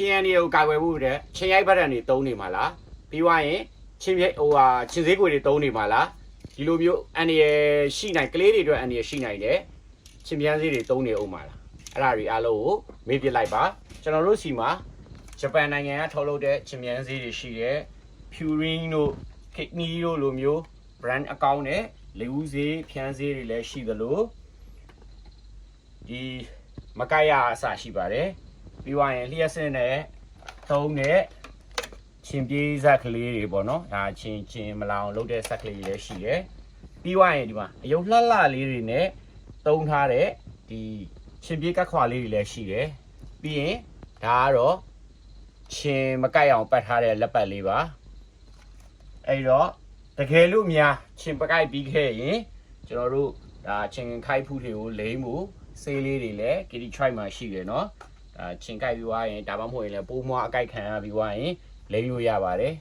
ချင်းရန်တွေကိုကာကွယ်ဖို့တဲ့ချင်းရိုက်ဘတ်တန်တွေတုံးနေမှာလားပြီးွားရင်ချင်းပြဟိုဟာချင်းစေးကိုတွေတုံးနေမှာလားဒီလိုမျိုးအန်ရရှိနိုင်ကလေးတွေအတွက်အန်ရရှိနိုင်တယ်ချင်းပြန်စေးတွေတုံးနေအောင်မှာလားအဲ့ဒါတွေအားလုံးကိုမေးပြလိုက်ပါကျွန်တော်တို့စီမှာဂျပန်နိုင်ငံကထုတ်လုပ်တဲ့ချင်းပြန်စေးတွေရှိတယ် Purin တို့ Kidney တို့လိုမျိုး brand အကောင့်နဲ့လေဦးစေးဖြန်းစေးတွေလည်းရှိသလိုဒီမကိုက်ရအစရှိပါတယ် ပြီးွားရင်လျှက်စင်းနဲ့သုံးတဲ့ချင်းပြေးဇက်ကလေးတွေပေါ့နော်ဒါချင်းချင်းမလောင်လုပ်တဲ့ဇက်ကလေးတွေလည်းရှိတယ်ပြီးွားရင်ဒီမှာအယုံလှလှလေးတွေနဲ့သုံးထားတဲ့ဒီချင်းပြေးကက်ခွာလေးတွေလည်းရှိတယ်ပြီးရင်ဒါကတော့ချင်းမကိုက်အောင်ပတ်ထားတဲ့လက်ပတ်လေးပါအဲ့တော့တကယ်လို့များချင်းပကိုက်ပြီးခဲ့ရင်ကျွန်တော်တို့ဒါချင်းခိုက်ဖူးတွေကိုလိမ့်မှုဆေးလေးတွေလည်း kitty try မှာရှိတယ်เนาะ ဒါချင်းကိုက်ပြီးွားရင်ဒါမှမဟုတ်ရင်လည်းပိုးမွားအကိုက်ခံရပြီးွားရင်လိမ့်လို့ရပါတယ်